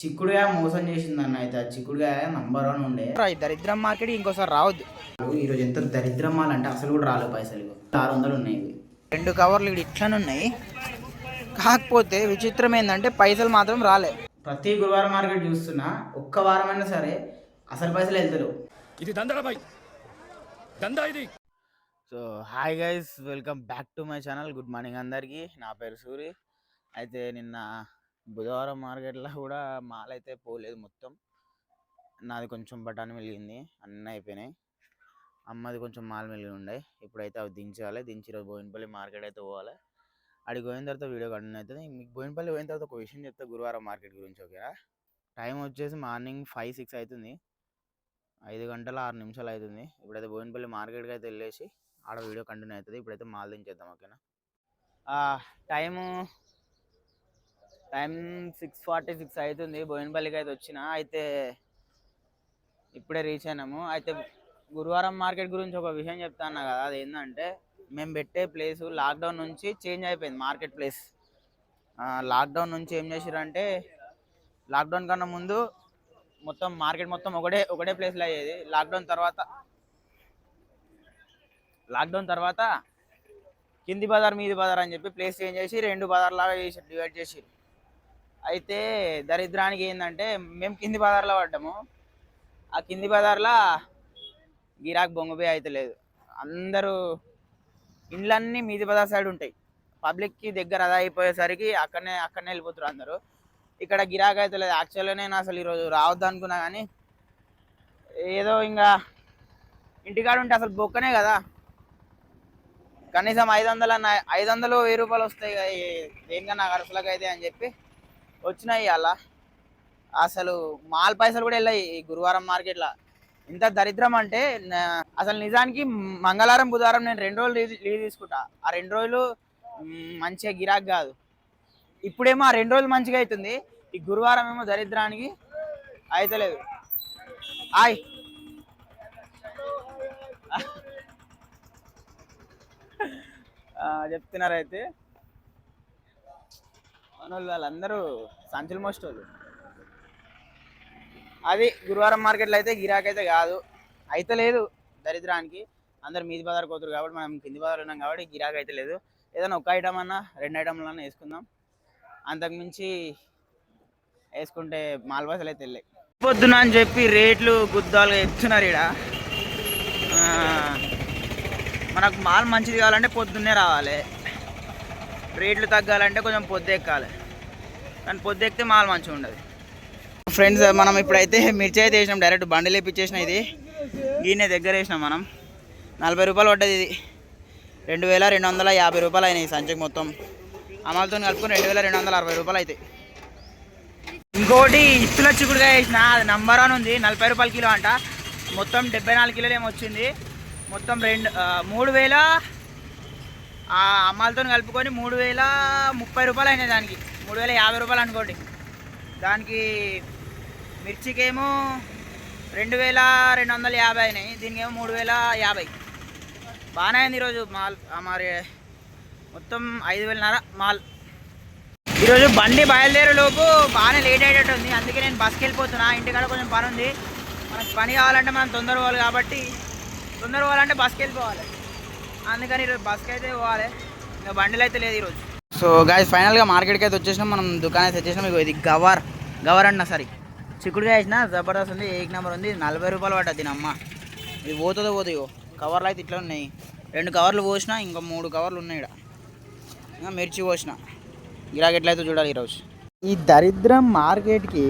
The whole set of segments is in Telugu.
చిక్కుడుగా మోసం చేసింది అన్న అయితే. ఆ చిక్కుడుగా నంబర్ వన్ ఉండే. దరిద్రం మార్కెట్ ఇంకోసారి రావద్దు. ఈరోజు ఎంత దరిద్రం అంటే అసలు కూడా రాలేదు పైసలు ఆరు వందలు ఉన్నాయి ఇవి. రెండు కవర్లు ఇక్కడ ఇట్లనే ఉన్నాయి. కాకపోతే విచిత్రం ఏంటంటే పైసలు మాత్రం రాలే. ప్రతి గురువారం మార్కెట్ చూస్తున్నా ఒక్క వారమైనా సరే అసలు పైసలు వెళ్తారు ఇది దందా ఇది. So hi guys welcome back to my channel good morning అందరికీ. నా పేరు సూరి. అయితే నిన్న బుధవారం మార్కెట్లో కూడా మాల్ అయితే పోలేదు మొత్తం. నాది కొంచెం బఠానీ మిలిగింది అన్నీ అయిపోయినాయి. అమ్మది కొంచెం మాల్ మిలిగి ఉండే ఇప్పుడైతే అవి దించాలి. దించి రోజు బోయినపల్లి మార్కెట్ అయితే పోవాలి. అడిగి పోయిన తర్వాత వీడియో కంటిన్యూ అవుతుంది. మీకు బోయినపల్లి పోయిన తర్వాత ఒక విషయం చెప్తా గురువారం మార్కెట్ గురించి ఓకేనా? టైం వచ్చేసి మార్నింగ్ ఫైవ్ సిక్స్ అవుతుంది. ఐదు గంటల ఆరు నిమిషాలు అవుతుంది. ఇప్పుడైతే బోయినపల్లి మార్కెట్కి అయితే వెళ్ళేసి ఆడ వీడియో కంటిన్యూ అవుతుంది. ఇప్పుడైతే మాల్ దించేద్దాం ఓకేనా? Time time six forty six అవుతుంది బోయినపల్లికి అయితే వచ్చిన అయితే ఇప్పుడే రీచ్ అయినాము. అయితే గురువారం మార్కెట్ గురించి ఒక విషయం చెప్తాను కదా అది ఏంటంటే మేము పెట్టే ప్లేస్ లాక్డౌన్ నుంచి చేంజ్ అయిపోయింది మార్కెట్ ప్లేస్ లాక్డౌన్ నుంచి ఏం చేసిరంటే లాక్డౌన్ కన్నా ముందు మొత్తం మార్కెట్ మొత్తం ఒకటే ఒకటే ప్లేస్లో అయ్యేది. లాక్డౌన్ తర్వాత లాక్డౌన్ తర్వాత కింది బజార్ మీది బజార్ అని చెప్పి ప్లేస్ చేంజ్ చేసి రెండు బజార్ లాగా చేసి డివైడ్ చేసి. అయితే దరిద్రానికి ఏంటంటే మేము కింది బజార్లో పడ్డాము. ఆ కింది బజార్లో గిరాక్ బొంగుబే అయితే లేదు. అందరూ ఇండ్లన్నీ మీది బజార్ సైడ్ ఉంటాయి. పబ్లిక్కి దగ్గర అదా అయిపోయేసరికి అక్కడనే అక్కడనే వెళ్ళిపోతారు అందరూ. ఇక్కడ గిరాక్ అయితే లేదు. యాక్చువల్గా నేను అసలు ఈరోజు రావద్దు అనుకున్నా కానీ ఏదో ఇంకా ఇంటికాడ ఉంటే అసలు బొక్కనే కదా. కనీసం ఐదు వందల ఐదు వందలు వెయ్యి రూపాయలు వస్తాయి ఏం ఏ- దేనికన్నా ఖర్చులకు అయితే అని చెప్పి వచ్చినాయి అలా. అసలు మాల్ పైసలు కూడా వెళ్ళాయి ఈ గురువారం మార్కెట్లో. ఇంత దరిద్రం అంటే అసలు నిజానికి మంగళవారం బుధవారం నేను రెండు రోజులు లీవ్ తీసుకుంటా. ఆ రెండు రోజులు మంచిగా గిరాక్ కాదు. ఇప్పుడేమో ఆ రెండు రోజులు మంచిగా అవుతుంది. ఈ గురువారం ఏమో దరిద్రానికి అయితలేదు. హాయ్ చెప్తున్నారైతే. చెప్తున్నారు అయితే మన వాళ్ళు వాళ్ళందరూ సంచులు మోస్ట్ వాళ్ళు అది గురువారం మార్కెట్లో అయితే గిరాక్ అయితే కాదు. అయితే లేదు దరిద్రానికి. అందరు మీది బజార్ కోతురు కాబట్టి మనం కింది బజార్ ఉన్నాం కాబట్టి గిరాక్ అయితే లేదు. ఏదైనా ఒక ఐటమ్ అన్నా రెండు ఐటెంలన్నా వేసుకుందాం. అంతకుమించి వేసుకుంటే మాల్ అయితే వెళ్ళాయి పొద్దున అని చెప్పి రేట్లు గుద్దాలుగా ఎత్తున్నారు ఇక్కడ మనకు మాల్ మంచిది కావాలంటే పొద్దున్నే రావాలి. రేట్లు తగ్గాలంటే కొంచెం పొద్దు ఎక్కాలి కానీ పొద్దు ఎక్కితే మాల్ మంచిగా ఉండదు. ఫ్రెండ్స్ మనం ఇప్పుడైతే మిర్చి అయితే వేసినాం. డైరెక్ట్ బండి లేపించేసిన ఇది. గీనే దగ్గర వేసినాం మనం. నలభై రూపాయలు పడ్డది ఇది. రెండు వేల రెండు వందల యాభై రూపాయలు అయినాయి సంచికి మొత్తం. అమలతో కలుపుకొని రెండు వేల రెండు వందల అరవై రూపాయలు అవుతాయి ఇంకోటి ఇత్తుల చిక్కుడుగా వేసిన. అది నంబర్ వన్ ఉంది. నలభై రూపాయల కిలో అంట. మొత్తం డెబ్బై నాలుగు కిలోలు ఏమొచ్చింది మొత్తం రెండు మూడు వేల ఆ అమ్మాలతో కలుపుకొని మూడు వేల ముప్పై రూపాయలు అయినాయి దానికి. మూడు వేల యాభై రూపాయలు అనుకోండి. దానికి మిర్చికేమో రెండు వేల రెండు వందల యాభై అయినాయి. దీనికేమో మూడు వేల యాభై. బాగానే అయింది ఈరోజు మాల్ మరి మొత్తం ఐదు వేలన్నర మాల్. ఈరోజు బండి బయలుదేరే లోపు బాగానే లేట్ అయ్యేటట్టు ఉంది. అందుకే నేను బస్కి వెళ్ళిపోతున్నా. ఇంటికాడ కొంచెం పని ఉంది. మనకు పని కావాలంటే మనం తొందర పోవాలి కాబట్టి తొందర పోవాలంటే బస్కి వెళ్ళిపోవాలి. అందుకని ఈరోజు బస్కి అయితే పోవాలి. ఇంకా బండిలో అయితే లేదు ఈరోజు. సో గాయ ఫైనల్గా మార్కెట్కి అయితే వచ్చేసినాం. మనం దుకాణం అయితే వచ్చేసినాం. ఇగో ఇది గవర్. గవర్ అన్న సరే చిక్కుడుగా వేసిన జబర్దస్త్ ఉంది ఏక్ నెంబర్ ఉంది. నలభై రూపాయలు పడ్డది దీని అమ్మ ఇది పోతుందో పోతుంది కవర్లు అయితే ఇట్లా ఉన్నాయి. రెండు కవర్లు పోసిన ఇంకా మూడు కవర్లు ఉన్నాయి ఇక్కడ ఇంకా మిర్చి పోసిన. గిరాకిట్లయితే చూడాలి ఈరోజు. ఈ దరిద్రం మార్కెట్కి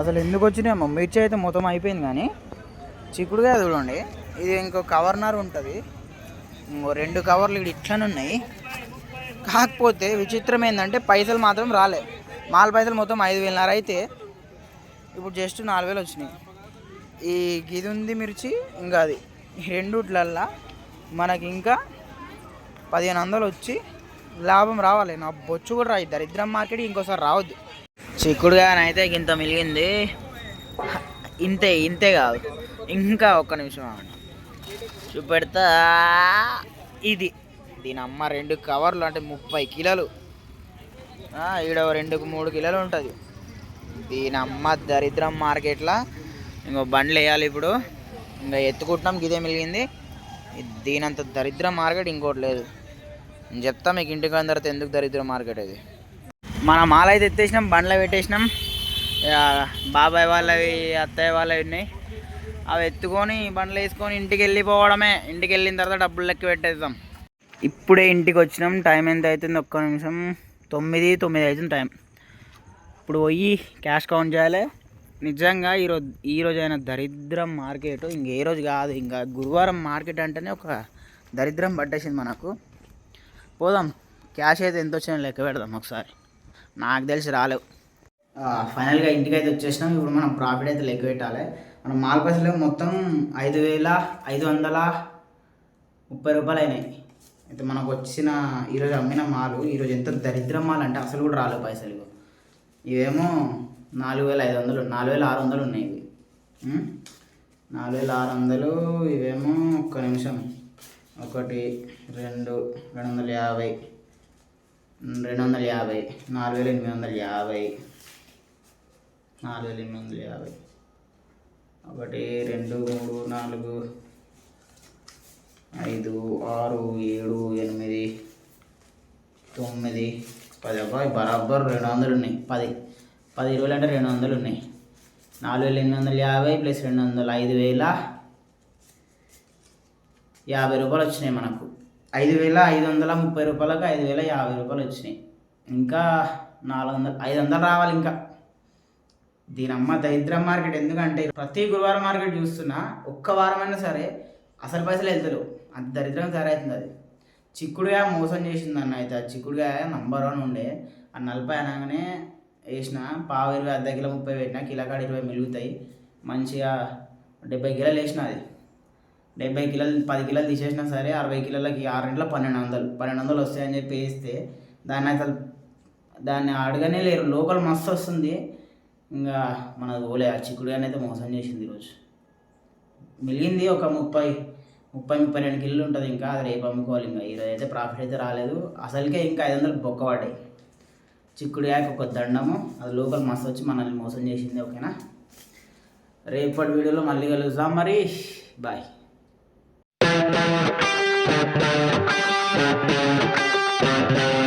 అసలు ఎందుకు వచ్చినాయమ్మా? మిర్చి అయితే మొత్తం అయిపోయింది కానీ చిక్కుడుగా చూడండి. ఇది ఇంకో కవర్నర్ ఉంటుంది. రెండు కవర్లు ఇక్కడ ఇట్లనే ఉన్నాయి. కాకపోతే విచిత్రం ఏంటంటే పైసలు మాత్రం రాలే. మాల పైసలు మొత్తం ఐదు వేలన్నర అయితే ఇప్పుడు జస్ట్ నాలుగు వేలు వచ్చినాయి. ఈ గిది ఉంది మిర్చి ఇంకా అది. రెండుట్లల్లా మనకి ఇంకా పదిహేను వందలు వచ్చి లాభం రావాలి. నా బొచ్చు కూడా రాయి. దరిద్రం మార్కెట్ ఇంకోసారి రావద్దు. చిక్కుడుగానైతే ఇంత మిలిగింది. ఇంతే ఇంతే కాదు. ఇంకా ఒక్క నిమిషం చూపెడతా. ఇది. దీని అమ్మ రెండు కవర్లు అంటే ముప్పై కిలోలు. ఈడ ఓ మూడు కిలోలు ఉంటుంది. దీని అమ్మ దరిద్రం మార్కెట్లో. ఇంకో బండ్లు వేయాలి ఇప్పుడు. ఇంకా ఎత్తుకుంటున్నాం గిదే మిలిగింది దీనంత దరిద్రం మార్కెట్ ఇంకోటి లేదు. నేను చెప్తా మీకు ఇంటికి అందరితో తర్వాత ఎందుకు దరిద్రం మార్కెట్ ఇది? మన మాల అయితే ఎత్తేసినాం బండ్లో పెట్టేసినాం. ఇక బాబాయ్ వాళ్ళవి అత్తయ్య వాళ్ళవి ఉన్నాయి. అవి ఎత్తుకొని బండ్లు వేసుకొని ఇంటికి వెళ్ళిపోవడమే. ఇంటికి వెళ్ళిన తర్వాత డబ్బులు లెక్క పెట్టేద్దాం. ఇప్పుడే ఇంటికి వచ్చినాం. టైం ఎంత అవుతుంది? ఒక్క నిమిషం. తొమ్మిది తొమ్మిది అవుతుంది టైం. ఇప్పుడు పోయి క్యాష్ కౌంట్ చేయాలి. నిజంగా ఈరోజు ఈ రోజు అయిన దరిద్రం మార్కెట్. ఇంక ఏ రోజు కాదు. ఇంకా గురువారం మార్కెట్ అంటేనే ఒక దరిద్రం పట్టేసింది మనకు. పోదాం. క్యాష్ అయితే ఎంత వచ్చినా లెక్క పెడదాం ఒకసారి. నాకు తెలిసి రాలేవు. ఫైనల్గా ఇంటికి అయితే వచ్చేసినాం. ఇప్పుడు మనం ప్రాఫిట్ అయితే లెక్క పెట్టాలి. మనం మాల్ పైసలు మొత్తం ఐదు వేల ఐదు వందల ముప్పై రూపాయలు అయినాయి. అయితే మనకు వచ్చిన ఈరోజు అమ్మిన మాలు ఈరోజు ఎంత దరిద్రం మాల్ అంటే అసలు కూడా రాలేదు పైసలు. ఇవేమో నాలుగు వేల ఐదు వందలు నాలుగు వేల ఆరు వందలు ఉన్నాయి ఇవి. నాలుగు వేల ఆరు వందలు ఇవేమో ఒక్క నిమిషం. ఒకటి రెండు రెండు వందల యాభై. రెండు వందల యాభై నాలుగు వేల ఎనిమిది వందల యాభై. నాలుగు వేల ఎనిమిది వందల యాభై. ఒకటి రెండు మూడు నాలుగు ఐదు ఆరు ఏడు ఎనిమిది తొమ్మిది పది. అబ్బాయి బరాబర్ రెండు వందలు ఉన్నాయి పది. పది ఇరవై అంటే రెండు వందలు ఉన్నాయి నాలుగు వేల ఎనిమిది వందల యాభై ప్లస్ రెండు వందల ఐదు వేల యాభై రూపాయలు వచ్చినాయి మనకు. ఐదు వేల ఐదు వందల ముప్పై రూపాయలకు ఐదు వేల యాభై రూపాయలు వచ్చినాయి. ఇంకా నాలుగు వందలు ఐదు వందలు రావాలి ఇంకా. దీని అమ్మ దరిద్రం మార్కెట్ ఎందుకంటే ప్రతి గురువారం మార్కెట్ చూస్తున్నా ఒక్క వారమైనా సరే అసలు పైసలు వెళ్తారు అంత దరిద్రం తయారవుతుంది అది. చిక్కుడుగా మోసం చేసింది అన్న అయితే. ఆ చిక్కుడుగా నంబర్ వన్ ఉండే. ఆ నలభై అనగానే వేసిన పావు ఇరవై అర్ధ కిలో ముప్పై పెట్టిన కిలోకాడ ఇరవై మిలుగుతాయి మంచిగా డెబ్బై కిలోలు వేసిన అది. డెబ్బై కిలోలు పది కిలోలు తీసేసినా సరే అరవై కిలోలకి ఆరు గంటల పన్నెండు వందలు పన్నెండు వందలు వస్తాయని చెప్పి వేస్తే దాన్ని అసలు దాన్ని అడగనే లేరు. లోకల్ మస్తు వస్తుంది. ఇంకా మన ఓలే ఆ చిక్కుడుగానే అయితే మోసం చేసింది ఈరోజు. మిగిలింది ఒక ముప్పై ముప్పై ముప్పై రెండు కిలోలు ఉంటుంది ఇంకా అది రేపు అమ్ముకోవాలి ఇంకా. ఈరోజు అయితే ప్రాఫిట్ అయితే రాలేదు. అసలుకే ఇంకా ఐదు వందలు బొక్క పడ్డాయి. చిక్కుడుగాయకు ఒక దండము అది లోకల్ మస్తు వచ్చి మనల్ని మోసం చేసింది ఓకేనా? రేపటి వీడియోలో మళ్ళీ కలుద్దాం మరి. బాయ్. Thank